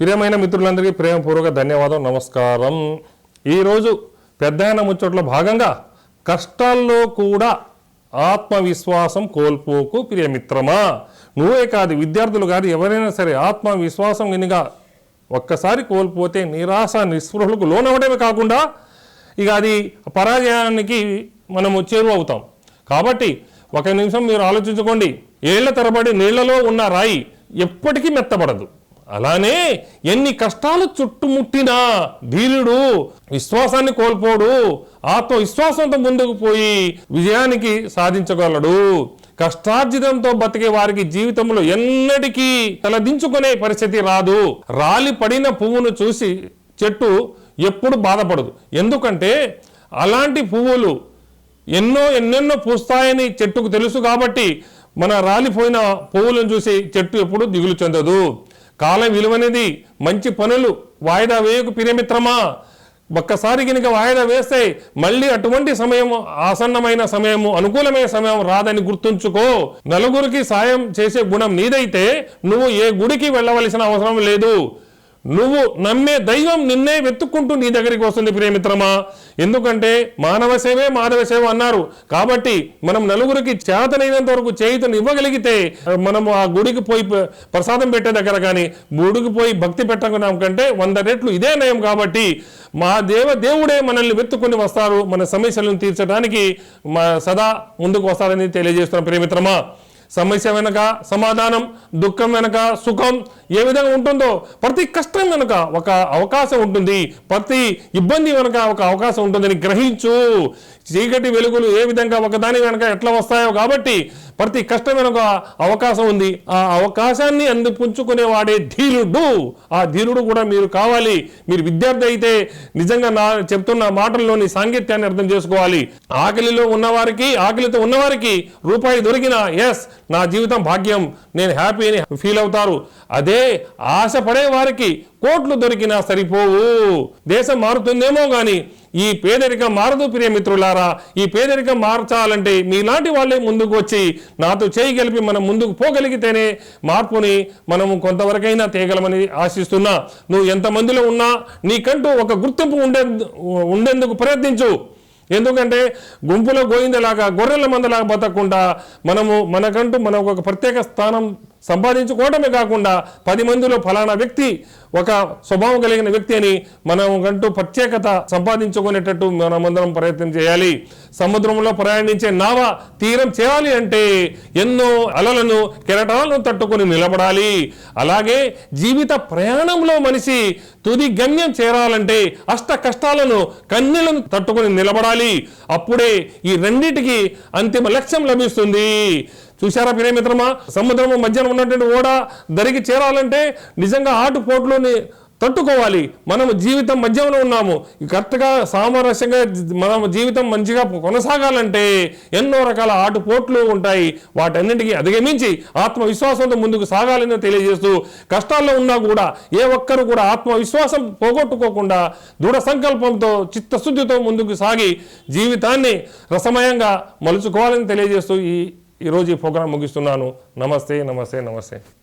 ప్రియమైన మిత్రులందరికీ ప్రేమపూర్వక ధన్యవాదం నమస్కారం. ఈరోజు పెద్దాయన ముచ్చట్లో భాగంగా కష్టాల్లో కూడా ఆత్మవిశ్వాసం కోల్పోకు ప్రియమిత్రమా నువ్వే కాదు విద్యార్థులు కాదు ఎవరైనా సరే ఆత్మవిశ్వాసం కనుక ఒక్కసారి కోల్పోతే నిరాశ నిస్పృహలకు లోనవడమే కాకుండా ఇక అది పరాజయానికి మనము చేరువవుతాం కాబట్టి ఒక నిమిషం మీరు ఆలోచించుకోండి. ఏళ్ళ తరబడి నీళ్ళలో ఉన్న రాయి ఎప్పటికీ మెత్తబడదు. అలానే ఎన్ని కష్టాలు చుట్టుముట్టినా ధీరుడు విశ్వాసాన్ని కోల్పోడు ఆత్మవిశ్వాసంతో ముందుకు పోయి విజయానికి సాధించగలడు. కష్టార్జితంతో బతికే వారికి జీవితంలో ఎన్నటికీ తలదించుకునే పరిస్థితి రాదు. రాలి పడిన పువ్వును చూసి చెట్టు ఎప్పుడు బాధపడదు. ఎందుకంటే అలాంటి పువ్వులు ఎన్నో ఎన్నెన్నో పూస్తాయని చెట్టుకు తెలుసు కాబట్టి మన రాలిపోయిన పువ్వులను చూసి చెట్టు ఎప్పుడు దిగులు చెందదు. కాలం విలువనేది మంచి పనులు వాయిదా వేయకు పిరమిత్రమా? ఒక్కసారి కనుక వాయిదా వేస్తే మళ్ళీ అటువంటి సమయం ఆసన్నమైన సమయము అనుకూలమైన సమయం రాదని గుర్తుంచుకో. నలుగురికి సాయం చేసే గుణం నీదైతే నువ్వు ఏ గుడికి వెళ్ళవలసిన అవసరం లేదు. నువ్వు నమ్మే దైవం నిన్నే వెతుక్కుంటూ నీ దగ్గరికి వస్తుంది ప్రియమిత్రమా ఎందుకంటే మానవ సేవే మాధవ సేవ అన్నారు. కాబట్టి మనం నలుగురికి చేతనైనంత వరకు చేయితను ఇవ్వగలిగితే మనము ఆ గుడికి పోయి ప్రసాదం పెట్టే దగ్గర కానీ గుడికి పోయి భక్తి పెట్టడం కంటే వంద రెట్లు ఇదే నయం కాబట్టి మా దేవ దేవుడే మనల్ని వెతుక్కుని వస్తారు మన సమస్యలను తీర్చడానికి మా సదా ముందుకు వస్తారని తెలియజేస్తున్న ప్రియమిత్రమా సమస్య వెనక సమాధానం దుఃఖం వెనక సుఖం ఏ విధంగా ఉంటుందో ప్రతి కష్టం వెనక ఒక అవకాశం ఉంటుంది. ప్రతి ఇబ్బంది వెనక ఒక అవకాశం ఉంటుందని గ్రహించు. చీకటి వెలుగులు ఏ విధంగా ఒకదాని వెనక ఎట్లా వస్తాయో కాబట్టి ప్రతి కష్టం వెనక అవకాశం ఉంది. ఆ అవకాశాన్ని అందిపుంచుకునేవాడే ధీరుడు. ఆ ధీరుడు కూడా మీరు కావాలి. మీరు విద్యార్థి అయితే నిజంగా నా చెప్తున్న మాటల్లోని సాంగత్యాన్ని అర్థం చేసుకోవాలి. ఆకలిలో ఉన్నవారికి ఆకలితో ఉన్నవారికి రూపాయి దొరికినా ఎస్ నా జీవితం భాగ్యం నేను హ్యాపీ అని ఫీల్ అవుతారు. అదే ఆశపడే వారికి కోట్లు దొరికినా సరిపోవు. దేశం మారుతుందేమో కానీ ఈ పేదరికం మారదు ప్రియమిత్రులారా ఈ పేదరికం మార్చాలంటే మీలాంటి వాళ్ళే ముందుకు వచ్చి నాతో చేయగలిపి మనం ముందుకు పోగలిగితేనే మార్పుని మనము కొంతవరకైనా తేగలమని ఆశిస్తున్నా. నువ్వు ఎంతమందిలో ఉన్నా నీకంటూ ఒక గుర్తింపు ఉండే ఉండేందుకు ప్రయత్నించు. ఎందుకంటే గుంపులో గోయిందలాగా గొర్రెల మందలాగా బతకకుండా మనము మనకంటూ మన ఒక ప్రత్యేక స్థానం సంపాదించుకోవడమే కాకుండా పది మందిలో ఫలానా వ్యక్తి ఒక స్వభావం కలిగిన వ్యక్తి అని మనకంటూ ప్రత్యేకత సంపాదించుకునేటట్టు మనమందరం ప్రయత్నం చేయాలి. సముద్రంలో ప్రయాణించే నావ తీరం చేయాలి అంటే ఎన్నో అలలను కెరటాలను తట్టుకొని నిలబడాలి. అలాగే జీవిత ప్రయాణంలో మనిషి తుది గమ్యం చేరాలంటే అష్ట కష్టాలను కన్నీలను తట్టుకొని నిలబడాలి. అప్పుడే ఈ రెండిటికి అంతిమ లక్ష్యం లభిస్తుంది. చూశారా ప్రియమిత్రమా సముద్రము మధ్యన ఉన్నటువంటి ఓడ దరికి చేరాలంటే నిజంగా ఆటుపోట్లోని తట్టుకోవాలి. మనము జీవితం మధ్యంలో ఉన్నాము. కరెక్ట్గా సామరస్యంగా మనం జీవితం మంచిగా కొనసాగాలంటే ఎన్నో రకాల ఆటుపోట్లు ఉంటాయి. వాటన్నింటికీ అధిగమించి ఆత్మవిశ్వాసంతో ముందుకు సాగాలని తెలియజేస్తూ కష్టాల్లో ఉన్నా కూడా ఏ ఒక్కరు కూడా ఆత్మవిశ్వాసం పోగొట్టుకోకుండా దృఢ సంకల్పంతో చిత్తశుద్ధితో ముందుకు సాగి జీవితాన్ని రసమయంగా మలుచుకోవాలని తెలియజేస్తూ ఈ ఈరోజు ఈ ప్రోగ్రాం ముగిస్తున్నాను. నమస్తే నమస్తే నమస్తే.